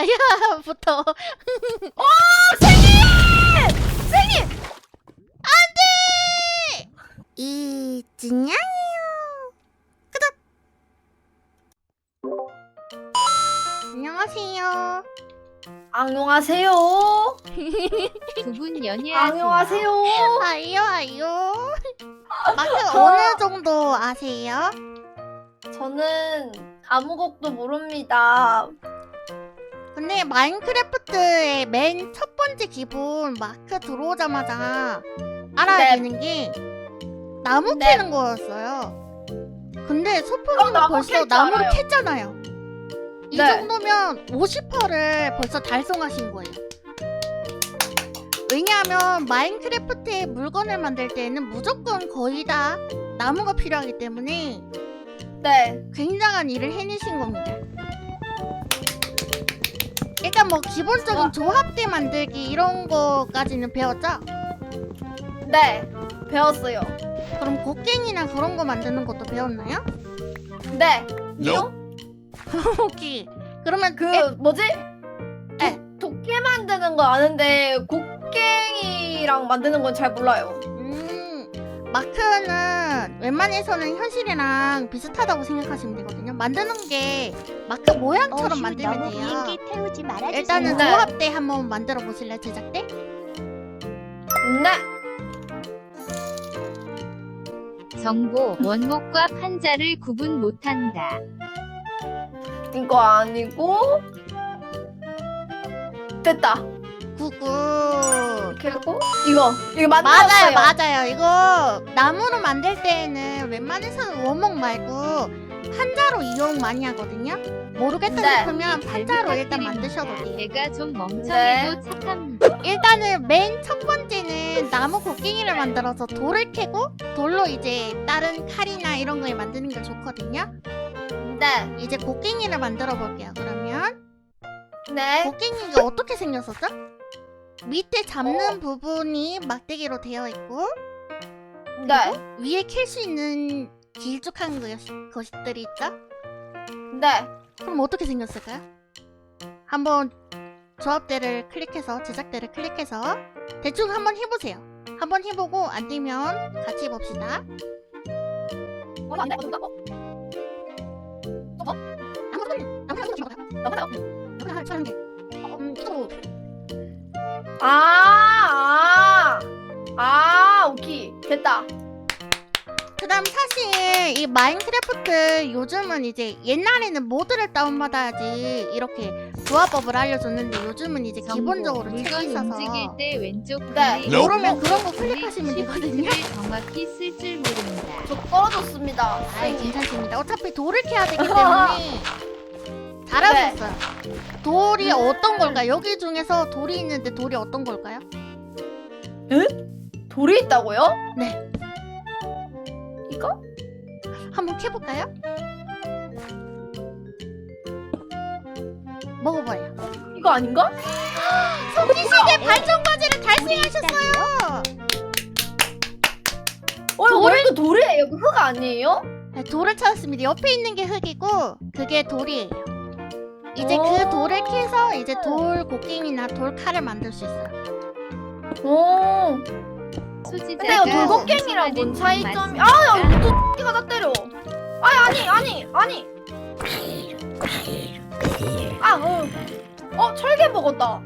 다이아부터 선생님! 이진양이요. 끄덕. 안녕하세요. 안녕하세요. 두 분 연애하세요. 안녕하세요. 아이요 아이요. 마크 어느 정도 아세요? 저는 아무것도 모릅니다. 근데 마인크래프트의 맨 첫 번째 기본 마크 들어오자마자 알아야 네. 되는 게 나무 네. 캐는 거였어요. 근데 소풍이는 어, 나무 벌써 캘줄 나무를 알아요. 캤잖아요. 이 네. 정도면 50%를 벌써 달성하신 거예요. 왜냐하면 마인크래프트의 물건을 만들 때에는 무조건 거의 다 나무가 필요하기 때문에 네. 굉장한 일을 해내신 겁니다. 일단 뭐 기본적인 와. 조합대 만들기 이런 거까지는 배웠죠? 네. 배웠어요. 그럼 곡괭이나 그런 거 만드는 것도 배웠나요? 네. 이요? 오케이. 그러면 그 에, 뭐지? 네. 도, 도깨 만드는 거 아는데 곡괭이랑 만드는 건 잘 몰라요. 음, 마크는 웬만해서는 현실이랑 비슷하다고 생각하시면 되거든요. 만드는 게 마크 모양처럼 어휴, 만들면 너무 돼요. 비행기 태우지 말아주세요. 일단은 네. 조합대 한번 만들어 보실래요, 제작대? 네. 정보 원목과 판자를 구분 못한다. 이거 아니고 됐다. 구구. 그리고 이거 이거 맞아요. 맞아요. 이거 나무로 만들 때에는 웬만해서는 원목 말고 판자로 이용 많이 하거든요. 모르겠다 네. 싶으면 판자로 일단. 만드셔도 돼요. 제가 좀 멍청해도 착합니다. 일단은 맨 첫 번째는 나무 곡괭이를 만들어서 돌을 캐고 돌로 이제 다른 칼이나 이런 걸 만드는 게 좋거든요. 네. 이제 곡괭이를 만들어 볼게요. 그러면 네. 곡괭이가 어떻게 생겼었죠? 밑에 잡는 어. 부분이 막대기로 되어 있고 네. 위에 캘 수 있는 길쭉한 것- 것들이 있죠? 네. 그럼 어떻게 생겼을까요? 한번 조합대를 클릭해서 제작대를 클릭해서 대충 한번 해보세요. 한번 해보고 안 되면 같이 해봅시다. 어, 안 돼. 어, 어, 아무거나 아무거나 하지 마요. 넘어가요. 아무거나 할 사람 게. 음, 이거 아, 됐다. 그다음 사실 이 마인크래프트 요즘은 이제 옛날에는 모드를 다운받아야지 이렇게 조합법을 알려줬는데 요즘은 이제 기본적으로 책이 있어서 움직일 때 왼쪽 네. 클릭, 모르면 오른쪽 그런 거 클릭, 클릭하시면 되거든요. 시프트를 정확히 쓸 줄 모릅니다. 저 떨어졌습니다. 아이 선생님. 괜찮습니다. 어차피 돌을 캐야 되기 때문에 잘하셨어요. 돌이 어떤 걸까요? 여기 중에서 돌이 있는데 돌이 어떤 걸까요? 돌이 있다고요? 네. 이거? 한번 캐볼까요? 먹어봐요. 이거 아닌가? 속기시계 발전 과제를 달성하셨어요. 어, 이거 왜 이거 돌이에요? 이거 흙 아니에요? 네, 돌을 찾았습니다. 옆에 있는 게 흙이고 그게 돌이에요. 이제 오. 그 돌을 캐서 이제 돌 곡괭이나 돌 칼을 만들 수 있어요. 오. 근데 이거 돌곡괭이랑 뭔 차이점이? 아, 야, 이거 또 X가 다 때려. 아니, 아니, 아니, 아니. 아, 어. 어, 철개 먹었다.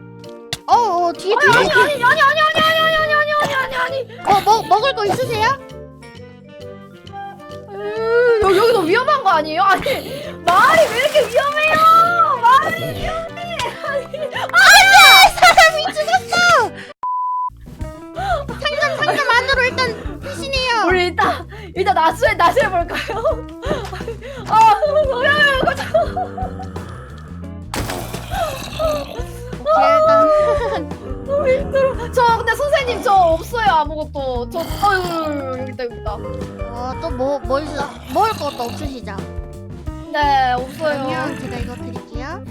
어, 어 뒤에 아니, 뒤에 아니, 아니, 아니, 아니, 아니, 아니, 아니, 아니, 아니, 아니, 아니. 어 먹, 먹을 거 있으세요? 음, 여기, 여기 너무 위험한 거 아니에요? 아니, 말이 왜 이렇게 위험해요? 말이 위험해. 아니, 사람이 죽었어! 일단, 일단 나수에, 나수해 볼까요? 아, 위험해요, 이거 참. 일단 너무 힘들어. 저, 근데 선생님, 저 없어요, 아무것도. 저, 어유 여기 있다, 여기 있다. 어또뭐 뭐 있어? 먹을 것도 없으시죠? 네, 없어요. 그러면 제가 이거 드릴게요.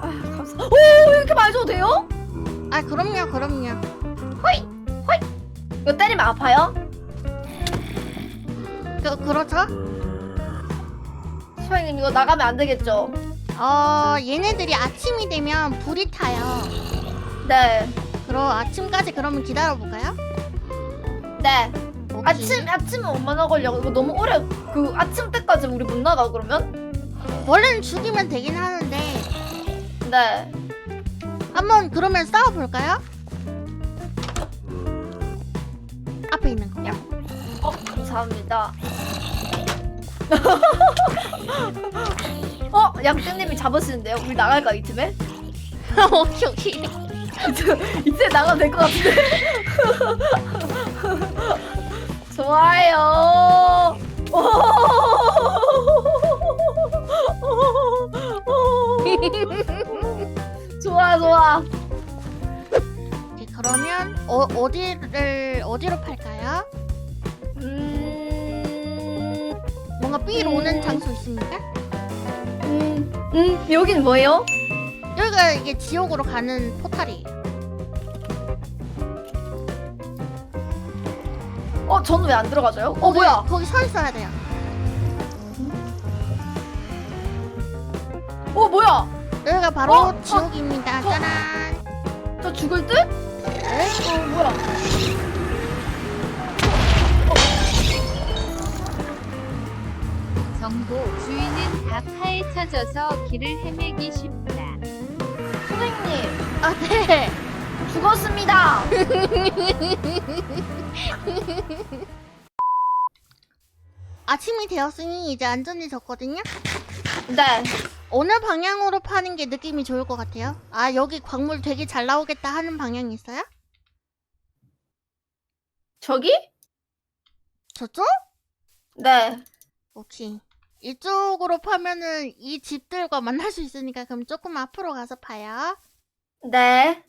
아, 감사. 오, 이렇게 많이 줘도 돼요? 아 그럼요 그럼요. 이거 때리면 아파요? 그 그렇죠? 선생님, 이거 나가면 안 되겠죠? 어 얘네들이 아침이 되면 불이 타요. 네. 그럼 아침까지 그러면 기다려 볼까요? 네. 아침 아침은 얼마나 걸려? 이거 너무 오래 그 아침 때까지 우리 못 나가 그러면? 원래는 죽이면 되긴 하는데 네. 한번 그러면 싸워 볼까요? 앞에 있는 거. 야. 어 감사합니다. 어 양띵님이 잡으시는데요? 우리 나갈까 이쯤에? 오케이 오케이. 이제 나가도 될 것 같은데. 좋아요. 좋아 좋아. 오케이, 그러면 어, 어디를 어디로 팔까요? 음, 뭔가 삘 음. 오는 장소 있습니까? 음, 음 여긴 뭐예요? 여기가 이게 지옥으로 가는 포탈이에요. 어 저는 왜 안 들어가져요? 어 뭐야? 거기 서 있어야 돼요. 어 뭐야? 여기가 바로 어, 어, 지옥입니다. 어. 짜란. 저 죽을 듯? 어 뭐야? 정보 주인은 다 파헤쳐져서 길을 헤매기 쉽다. 선생님 아 네. 죽었습니다. 아침이 되었으니 이제 안전해졌거든요. 네. 어느 방향으로 파는 게 느낌이 좋을 것 같아요? 아 여기 광물 되게 잘 나오겠다 하는 방향이 있어요? 저기? 저쪽? 네. 오케이. 이쪽으로 파면은 이 집들과 만날 수 있으니까 그럼 조금 앞으로 가서 파요. 네.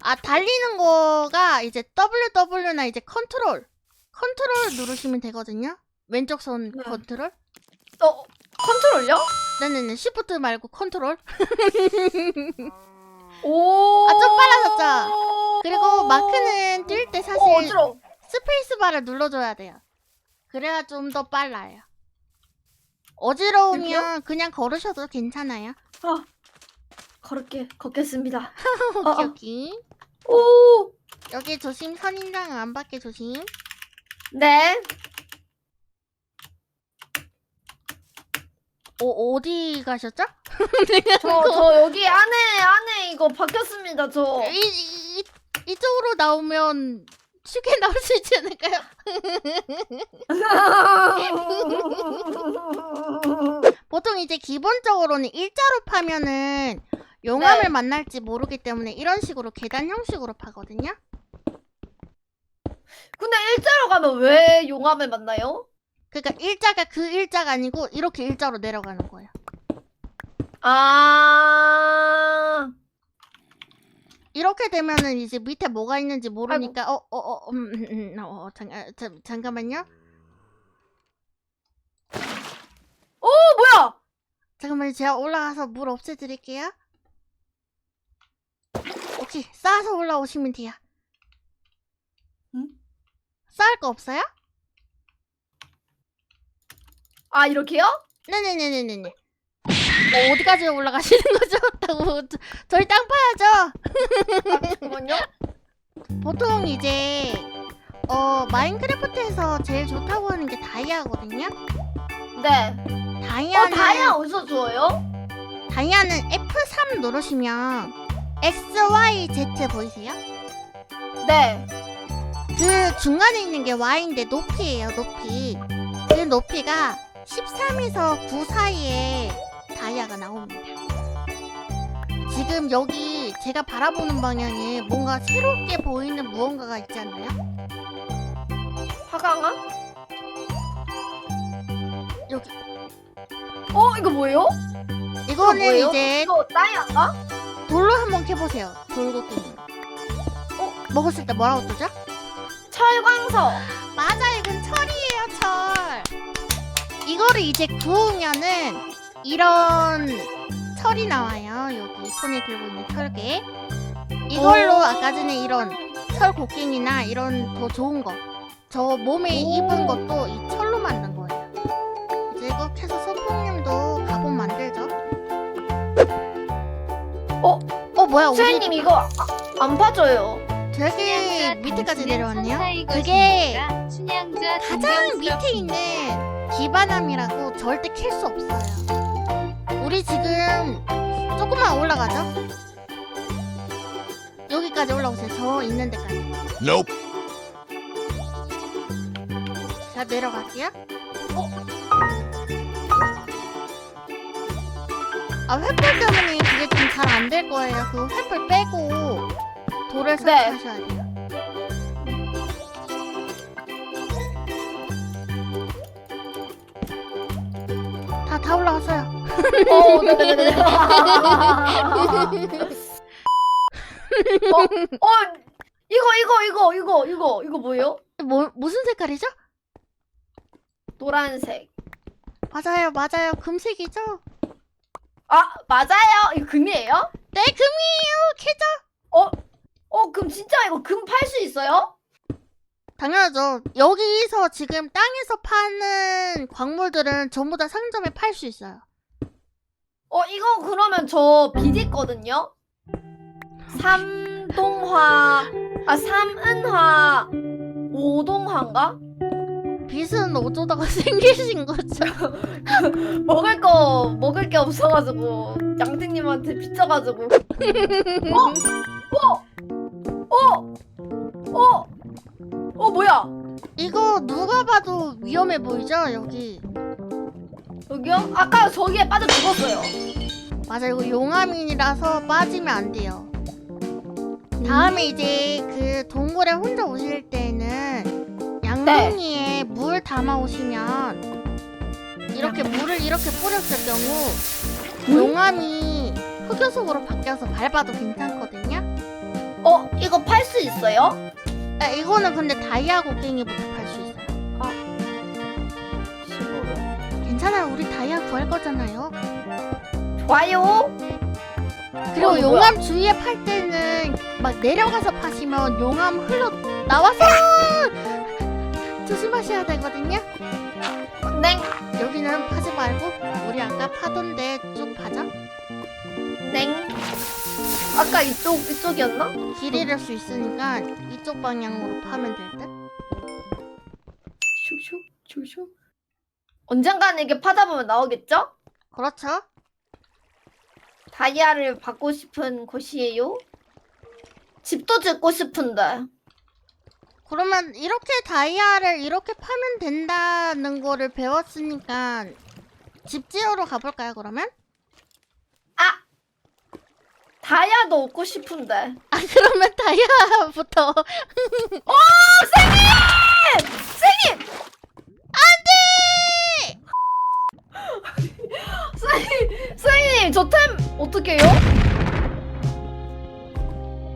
아 달리는 거가 이제 WW나 이제 컨트롤 컨트롤 누르시면 되거든요. 왼쪽 손 네. 컨트롤. 어 컨트롤요? 네네네. 시프트 말고 컨트롤. 오. 아, 좀 빨라졌죠? 그리고 마크는 뛸 때 사실 어 어지러. 스페이스바를 눌러줘야 돼요. 그래야 좀 더 빨라요. 어지러우면 그냥 걸으셔도 괜찮아요. 아 걸을게 걷겠습니다. 어, 오케이 어. 오케이. 오. 여기 조심 선인장 안 받게 조심. 네. 어 어디 가셨죠? 저저 여기 안에 안에 이거 바뀌었습니다. 저. 이, 이, 이- 이쪽으로 나오면 쉽게 나올 수 있지 않을까요? 보통 이제 기본적으로는 일자로 파면은 용암을 네. 만날지 모르기 때문에 이런 식으로 계단 형식으로 파거든요. 근데 일자로 가면 왜 용암을 만나요? 그러니까 일자가 그 일자가 아니고 이렇게 일자로 내려가는 거예요. 아. 이렇게 되면은 이제 밑에 뭐가 있는지 모르니까 어 어 어 음, 음, 음, 어, 어, 잠, 아, 잠, 잠깐만요. 오 뭐야? 잠깐만요. 제가 올라가서 물 없애드릴게요. 오케이 쌓아서 올라오시면 돼요. 응? 쌓을 거 없어요? 아 이렇게요? 네네네네네네. 어, 어디까지 올라가시는 거죠? 저- 저희 땅 파야죠. 아, 잠깐만요. 보통 이제 어 마인크래프트에서 제일 좋다고 하는 게 다이아거든요. 네. 다이아는 어 다이아 어디서 주워요? 다이아는 F3 누르시면 X, Y, Z 보이세요? 네. 그 중간에 있는 게 Y인데 높이에요, 높이. 그 높이가 13에서 9 사이에 다이아가 나옵니다. 지금 여기 제가 바라보는 방향에 뭔가 새롭게 보이는 무언가가 있지 않나요? 화강암? 여기. 어 이거 뭐예요? 이거는 뭐예요? 이제 이거 다이아인가? 돌로 한번 캐보세요. 돌고기. 어? 먹었을 때 뭐라고 뜨죠? 철광석. 맞아, 이건 철이에요, 철. 이거를 이제 구우면은 이런 철이 나와요. 여기 손에 들고 있는 철개. 이걸로 아까 전에 이런 철 곡괭이나 이런 더 좋은 거. 저 몸에 입은 것도 이 철로 만든 거예요. 이제 이거 해서 선풍님도 가본 만들죠. 어? 어 뭐야 우리 수현님 이거 아, 안 파져요. 되게 밑에까지 내려왔네요. 그게 가장 밑에 있는 기반함이라고 절대 캘 수 없어요. 우리 지금 조금만 올라가죠? 여기까지 올라오세요. 저 있는 데까지. Nope. 자 내려갈게요. 어? 아 횃불 때문에 그게 좀 잘 안 될 거예요. 그 횃불 빼고 돌을 네. 설치하셔야 돼요. 다 다 올라왔어요. 어, 네네네. 어, 어, 이거 이거 이거 이거 이거 이거 뭐예요? 뭐 무슨 색깔이죠? 노란색. 맞아요, 맞아요. 금색이죠? 아 맞아요. 이거 금이에요? 네, 금이에요. 캐죠? 어, 어 그럼 진짜 이거 금 팔 수 있어요? 당연하죠. 여기서 지금 땅에서 파는 광물들은 전부 다 상점에 팔 수 있어요. 어 이거 그러면 저 비딨거든요. 삼동화 아 삼은화 오동화인가? 빚은 어쩌다가 생기신 거죠? 먹을 거 먹을 게 없어가지고 양띵님한테 빚져가지고 어? 어? 어 뭐야? 이거 누가 봐도 위험해 보이죠? 여기. 여기요? 아까 저기에 빠져 죽었어요. 맞아요. 이거 용암인이라서 빠지면 안 돼요. 다음에 이제 그 동굴에 혼자 오실 때는 양동이에 물 담아 오시면 이렇게 물을 이렇게 뿌렸을 경우 용암이 흑요석으로 바뀌어서 밟아도 괜찮거든요. 어 이거 팔 수 있어요? 아, 이거는 근데 다이아 곡괭이부터 괜찮아요. 우리 다이아 구할 거잖아요. 좋아요. 그리고 어, 용암 주위에 팔 때는 막 내려가서 파시면 용암 흘러 나와서 조심하셔야 되거든요. 땡. 여기는 파지 말고 우리 아까 파던데 쭉 파자. 땡. 아까 이쪽 이쪽이었나? 길 잃을 수 있으니까 이쪽 방향으로 파면 될 듯. 슉슉 슉슉. 언젠가는 이게 파다 보면 나오겠죠? 그렇죠? 다이아를 받고 싶은 곳이에요. 집도 짓고 싶은데. 그러면 이렇게 다이아를 이렇게 파면 된다는 거를 배웠으니까 집 지으러 가볼까요 그러면? 아! 다이아도 얻고 싶은데. 아 그러면 다이아부터 선생님, 저 템 어떻게 해요?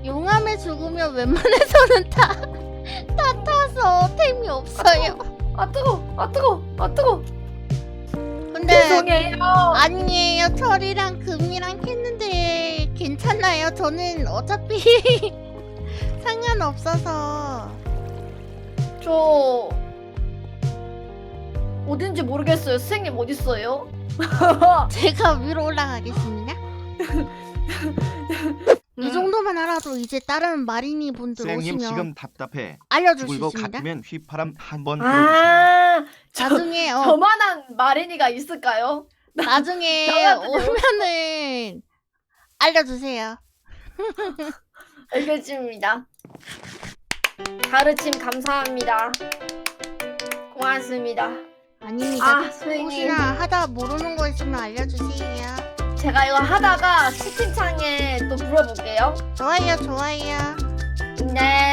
용암에 죽으면 웬만해서는 다, 다 타서 템이 없어요. 아 뜨거, 아 뜨거, 아 뜨거. 근데 죄송해요. 아니에요. 철이랑 금이랑 했는데 괜찮아요. 저는 어차피 상관없어서. 저 어딘지 모르겠어요. 선생님 어디 있어요? 제가 위로 올라가겠습니다. 이 정도만 알아도 이제 다른 마리니 분들 쌤님 오시면 지금 답답해. 알려줄 수 죽을 것 있습니다. 같으면 휘파람 한번 불어주세요. 아, 저, 나중에 어, 저만한 마린이가 있을까요? 나중에? 오면은 알려주세요. 알겠습니다. 가르침 감사합니다. 고맙습니다. 아닙니다. 아, 선생님. 혹시나 하다 모르는 거 있으면 알려주세요. 제가 이거 하다가 채팅창에 또 물어볼게요. 좋아요, 좋아요. 네.